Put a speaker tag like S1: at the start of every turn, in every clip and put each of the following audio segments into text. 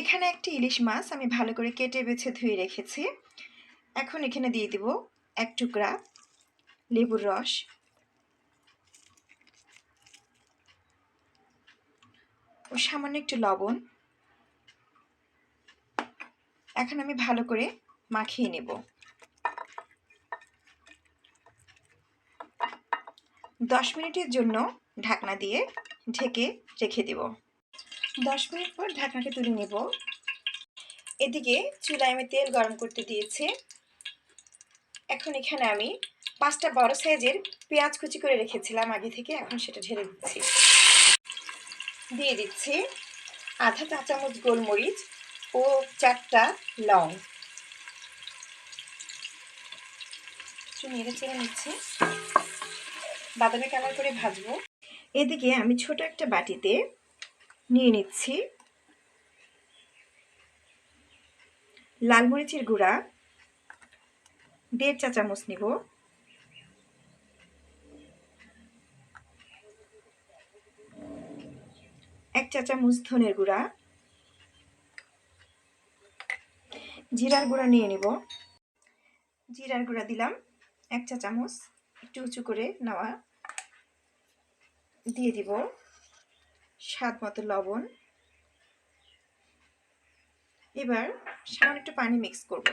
S1: এখানে একটি ইলিশ মাছ আমি ভালো করে কেটে বেছে ধুয়ে রেখেছি। এখন এখানে দিয়ে দিব এক টুকরা লেবুর রস। ও সামান্য একটু লবণ। এখন আমি ভালো করে মাখিয়ে নেব। দশ মিনিটের জন্য ঢাকনা দিয়ে ঢেকে রেখে দেব। দশ মিনিট পর ঢাকনাটা তুলে নেব। এদিকে চুলায় আমি তেল গরম করতে দিয়েছি। এখন এখানে আমি পাঁচটা বড় সাইজের পেঁয়াজ কুচি করে রেখেছিলাম আগে থেকে, এখন সেটা ঢেলে দিচ্ছি। দিয়ে দিচ্ছি আধা চা চামচ গোলমরিচ ও চারটা লং। চেড়ে নিচ্ছি। বাদামি কালার করে ভাজবো। এদিকে আমি ছোট একটা বাটিতে নিয়ে নিচ্ছি। লাল মরিচের গুঁড়া, দেড় চা চামচ নিব। এক চা চামচ ধনের গুঁড়া। জিরার গুঁড়া নিয়ে নিব। জিরার গুঁড়া দিলাম এক চা চামচ। একটু উঁচু করে নেওয়া। দিয়ে দিব। স্বাদ মতো লবণ। এবার সামান্য একটু পানি মিক্স করব।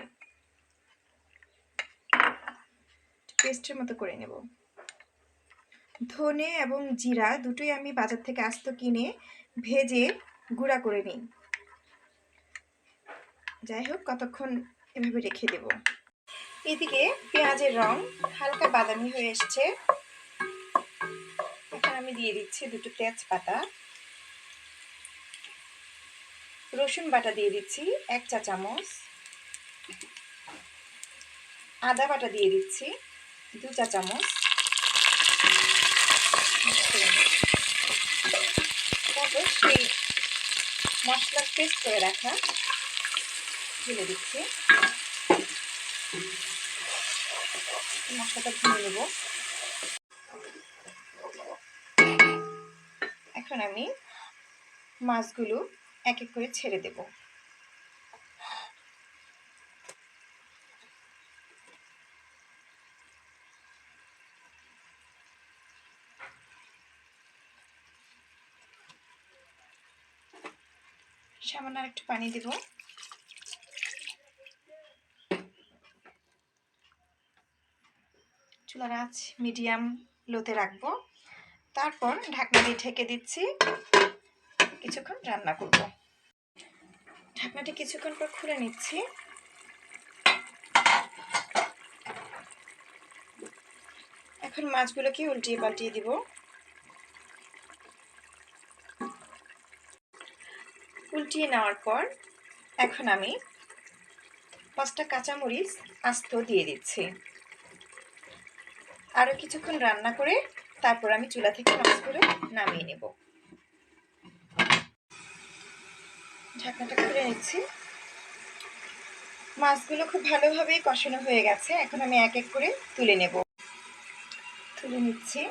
S1: পেস্টের মতো করে নেব। ধনে এবং জিরা দুটোই আমি বাজার থেকে আস্ত কিনে ভেজে গুঁড়া করে নিই। যাই হোক, কতক্ষণ এভাবে রেখে দেব। এদিকে পেঁয়াজের রং হালকা বাদামি হয়ে এসছে। এখন আমি দিয়ে দিচ্ছি দুটো তেজপাতা। রসুন বাটা দিয়ে দিচ্ছি, এক চা চামচ। আদা বাটা দিয়ে দিচ্ছি, দু চা চামচ। তারপর সেই মশলা পেস্ট করে রাখা ঢেলে দিচ্ছি। মশলাটা ভুনে নেব। এখন আমি মাছগুলো এক এক করে ছেড়ে দেব। সামান্য একটু পানি দেব। চুলার আঁচ মিডিয়াম লোতে রাখব। তারপর ঢাকনা দিয়ে ঢেকে দিচ্ছি। কিছুক্ষণ রান্না করব। ঢাকনাটি কিছুক্ষণ পর খুলে নিচ্ছি। এখন মাছগুলোকে উল্টিয়ে পাল্টিয়ে দিব। উল্টিয়ে নেওয়ার পর এখন আমি পাঁচটা কাঁচামরিচ আস্ত দিয়ে দিচ্ছি। আরও কিছুক্ষণ রান্না করে তারপর আমি চুলা থেকে মাছগুলো নামিয়ে নেব। ঢাকনাটা খুলে নিচ্ছি। মাছগুলো খুব ভালোভাবে কষানো হয়ে গেছে। এখন আমি এক এক করে তুলে নেব। তুলে নিচ্ছি।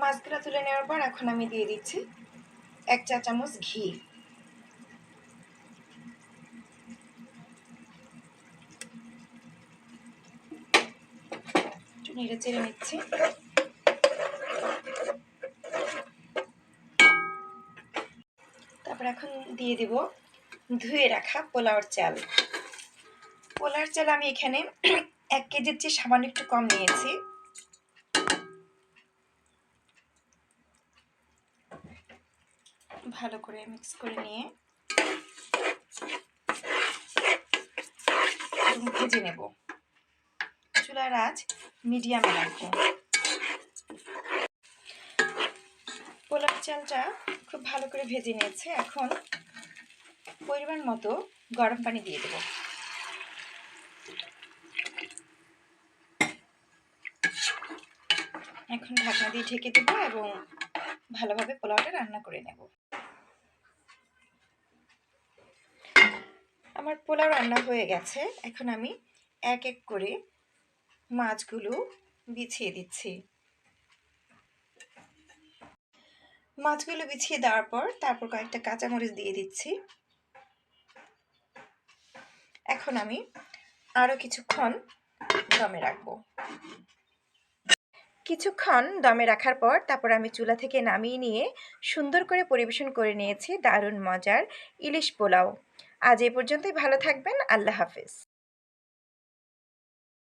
S1: মাছগুলো তুলে নেওয়ার পর এখন আমি দিয়ে দিচ্ছি এক চা চামচ ঘি। নেড়ে চেড়ে নিচ্ছি। তারপর এখন দিয়ে দিব ধুয়ে রাখা পোলাওর চাল। পোলাওর চাল আমি এখানে এক কেজির চেয়ে সামান্য একটু কম নিয়েছি। ভালো করে মিক্স করে নিয়ে ভেজে নেব। চুলার আঁচ মিডিয়ামে রাখব। পোলার চালটা খুব ভালো করে ভেজে নিয়েছে। এখন পরিমাণ মতো গরম পানি দিয়ে দেব। এখন ঢাকনা দিয়ে ঢেকে দেব এবং ভালোভাবে পোলাওটা রান্না করে নেব। আমার পোলাও রান্না হয়ে গেছে। এখন আমি এক এক করে মাছগুলো বিছিয়ে দিচ্ছি। মাছগুলো বিছিয়ে দেওয়ার পর তারপর কয়েকটা কাঁচামরিচ দিয়ে দিচ্ছি। এখন আমি আরও কিছুক্ষণ দমে রাখব। কিছুক্ষণ দমে রাখার পর তারপর আমি চুলা থেকে নামিয়ে নিয়ে সুন্দর করে পরিবেশন করে নিয়েছি দারুণ মজার ইলিশ পোলাও। আজ এ পর্যন্তই, ভালো থাকবেন, আল্লাহ হাফেজ।